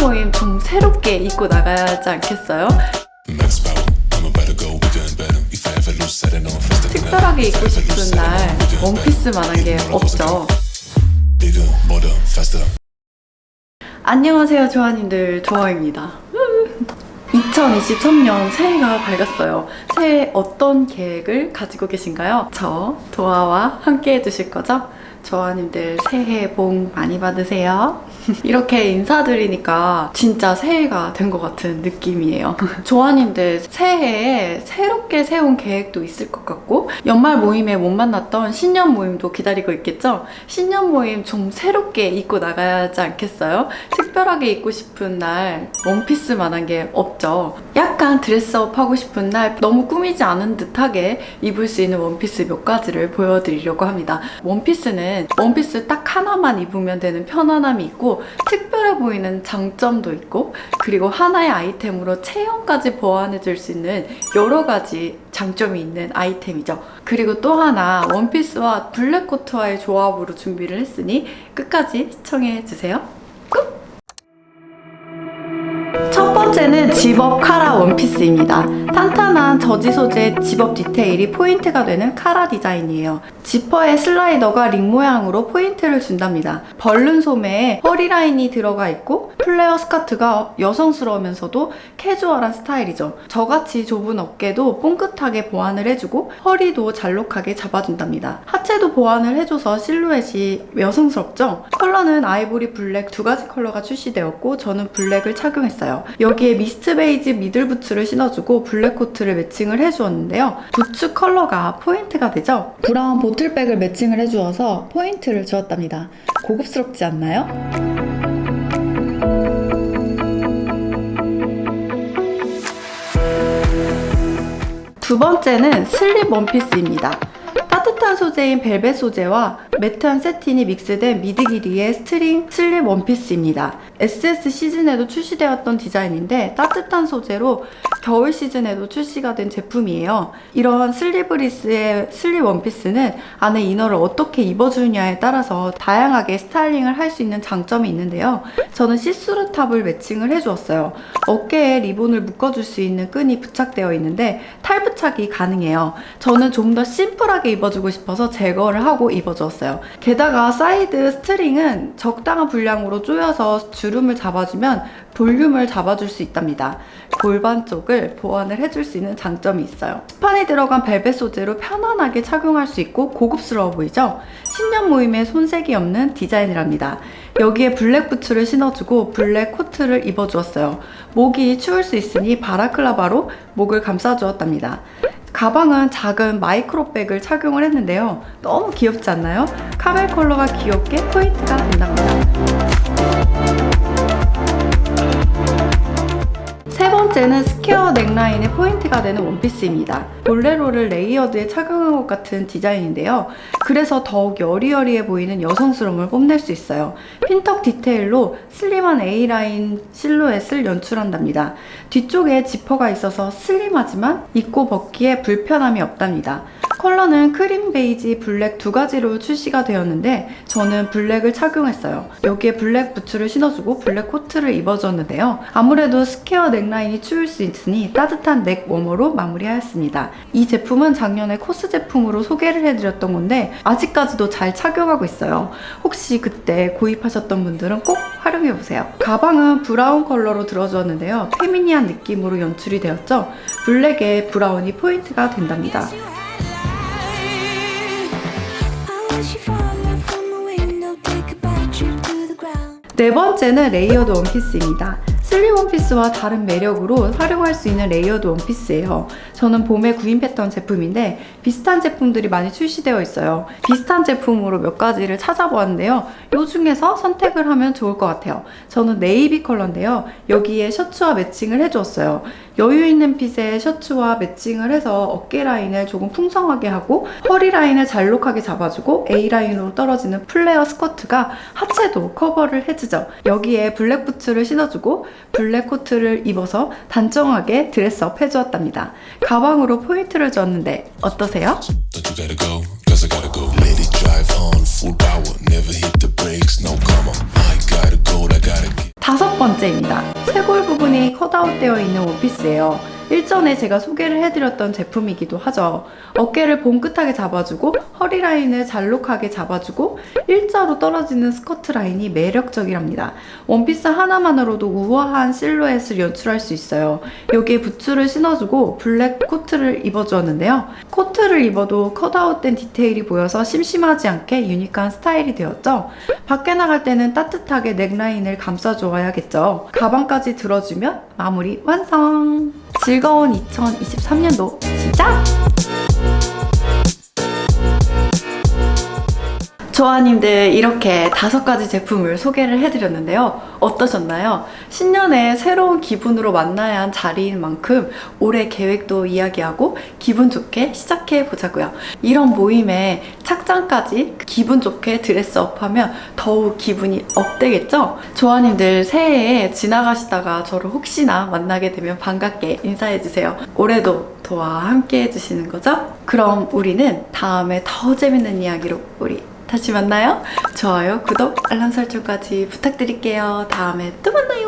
모임 좀 새롭게 입고 나가야 하지 않겠어요? 특별하게 입고 싶은 날 원피스만한 게 없죠. 안녕하세요, 조아님들. 조아입니다. 2023년 새해가 밝았어요. 새해 어떤 계획을 가지고 계신가요? 저, 도아와 함께 해주실 거죠? 조아님들 새해 복 많이 받으세요. 이렇게 인사드리니까 진짜 새해가 된 것 같은 느낌이에요. 조아님들 새해에 새롭게 세운 계획도 있을 것 같고 연말 모임에 못 만났던 신년 모임도 기다리고 있겠죠? 신년 모임 좀 새롭게 입고 나가야 하지 않겠어요? 특별하게 입고 싶은 날 원피스만한 게 없죠. 약간 드레스업 하고 싶은 날 너무 꾸미지 않은 듯하게 입을 수 있는 원피스 몇 가지를 보여드리려고 합니다. 원피스는 원피스 딱 하나만 입으면 되는 편안함이 있고 특별해 보이는 장점도 있고 그리고 하나의 아이템으로 체형까지 보완해 줄 수 있는 여러 가지 장점이 있는 아이템이죠. 그리고 또 하나 원피스와 블랙코트와의 조합으로 준비를 했으니 끝까지 시청해 주세요. 번째는 집업 카라 원피스입니다. 탄탄한 저지 소재 집업 디테일이 포인트가 되는 카라 디자인이에요. 지퍼의 슬라이더가 링 모양으로 포인트를 준답니다. 벌룬 소매에 허리 라인이 들어가 있고 플레어 스커트가 여성스러우면서도 캐주얼한 스타일이죠. 저같이 좁은 어깨도 뽕긋하게 보완을 해주고 허리도 잘록하게 잡아준답니다. 하체도 보완을 해줘서 실루엣이 여성스럽죠? 컬러는 아이보리 블랙 두 가지 컬러가 출시되었고 저는 블랙을 착용했어요. 여기 에 미스트 베이지 미들 부츠를 신어주고 블랙 코트를 매칭을 해주었는데요. 부츠 컬러가 포인트가 되죠? 브라운 보틀백을 매칭을 해주어서 포인트를 주었답니다. 고급스럽지 않나요? 두 번째는 슬립 원피스입니다. 따뜻한 소재인 벨벳 소재와 매트한 세틴이 믹스된 미드 길이의 스트링 슬립 원피스입니다. SS 시즌에도 출시되었던 디자인인데 따뜻한 소재로 겨울 시즌에도 출시가 된 제품이에요. 이런 슬리브리스의 슬립 원피스는 안에 이너를 어떻게 입어주느냐에 따라서 다양하게 스타일링을 할 수 있는 장점이 있는데요. 저는 시스루 탑을 매칭을 해주었어요. 어깨에 리본을 묶어줄 수 있는 끈이 부착되어 있는데 탈부착이 가능해요. 저는 좀 더 심플하게 입어주고 싶어서 제거를 하고 입어주었어요. 게다가 사이드 스트링은 적당한 분량으로 조여서 주름을 잡아주면 볼륨을 잡아줄 수 있답니다. 골반 쪽을 보완을 해줄 수 있는 장점이 있어요. 스판이 들어간 벨벳 소재로 편안하게 착용할 수 있고 고급스러워 보이죠? 신년 모임에 손색이 없는 디자인이랍니다. 여기에 블랙 부츠를 신어주고 블랙 코트를 입어주었어요. 목이 추울 수 있으니 바라클라바로 목을 감싸주었답니다. 가방은 작은 마이크로백을 착용을 했는데요. 너무 귀엽지 않나요? 카멜 컬러가 귀엽게 포인트가 된답니다. 번째는 스퀘어 넥라인의 포인트가 되는 원피스입니다. 볼레로를 레이어드에 착용한 것 같은 디자인인데요. 그래서 더욱 여리여리해 보이는 여성스러움을 뽐낼 수 있어요. 핀턱 디테일로 슬림한 A라인 실루엣을 연출한답니다. 뒤쪽에 지퍼가 있어서 슬림하지만 입고 벗기에 불편함이 없답니다. 컬러는 크림 베이지, 블랙 두 가지로 출시가 되었는데 저는 블랙을 착용했어요. 여기에 블랙 부츠를 신어주고 블랙 코트를 입어줬는데요. 아무래도 스퀘어 넥라인이 추울 수 있으니 따뜻한 넥 워머로 마무리하였습니다. 이 제품은 작년에 코스 제품으로 소개를 해드렸던 건데 아직까지도 잘 착용하고 있어요. 혹시 그때 구입하셨던 분들은 꼭 활용해보세요. 가방은 브라운 컬러로 들어주었는데요. 페미니한 느낌으로 연출이 되었죠. 블랙에 브라운이 포인트가 된답니다. 네 번째는 레이어드 원피스입니다. 슬림 원피스와 다른 매력으로 활용할 수 있는 레이어드 원피스예요. 저는 봄에 구입했던 제품인데 비슷한 제품들이 많이 출시되어 있어요. 비슷한 제품으로 몇 가지를 찾아보았는데요. 이 중에서 선택을 하면 좋을 것 같아요. 저는 네이비 컬러인데요. 여기에 셔츠와 매칭을 해주었어요. 여유 있는 핏의 셔츠와 매칭을 해서 어깨 라인을 조금 풍성하게 하고 허리 라인을 잘록하게 잡아주고 A 라인으로 떨어지는 플레어 스커트가 하체도 커버를 해주죠. 여기에 블랙 부츠를 신어주고 블랙 코트를 입어서 단정하게 드레스업 해주었답니다. 가방으로 포인트를 줬는데 어떠세요? 다섯 번째 번째입니다. 쇄골 부분이 컷아웃되어 있는 원피스예요. 일전에 제가 소개를 해드렸던 제품이기도 하죠. 어깨를 봉긋하게 잡아주고 허리 라인을 잘록하게 잡아주고 일자로 떨어지는 스커트 라인이 매력적이랍니다. 원피스 하나만으로도 우아한 실루엣을 연출할 수 있어요. 여기에 부츠를 신어주고 블랙 코트를 입어주었는데요. 코트를 입어도 컷아웃된 디테일이 보여서 심심하지 않게 유니크한 스타일이 되었죠. 밖에 나갈 때는 따뜻하게 넥라인을 감싸주어야겠죠. 가방까지 들어주면 마무리 완성! 즐거운 2023년도 시작! 조아님들 이렇게 다섯 가지 제품을 소개를 해드렸는데요. 어떠셨나요? 신년에 새로운 기분으로 만나야 한 자리인 만큼 올해 계획도 이야기하고 기분 좋게 시작해 보자고요. 이런 모임에 착장까지 기분 좋게 드레스업하면 더욱 기분이 업되겠죠? 조아님들 새해에 지나가시다가 저를 혹시나 만나게 되면 반갑게 인사해주세요. 올해도 저와 함께 해주시는 거죠? 그럼 우리는 다음에 더 재밌는 이야기로 우리 다시 만나요. 좋아요, 구독, 알람 설정까지 부탁드릴게요. 다음에 또 만나요.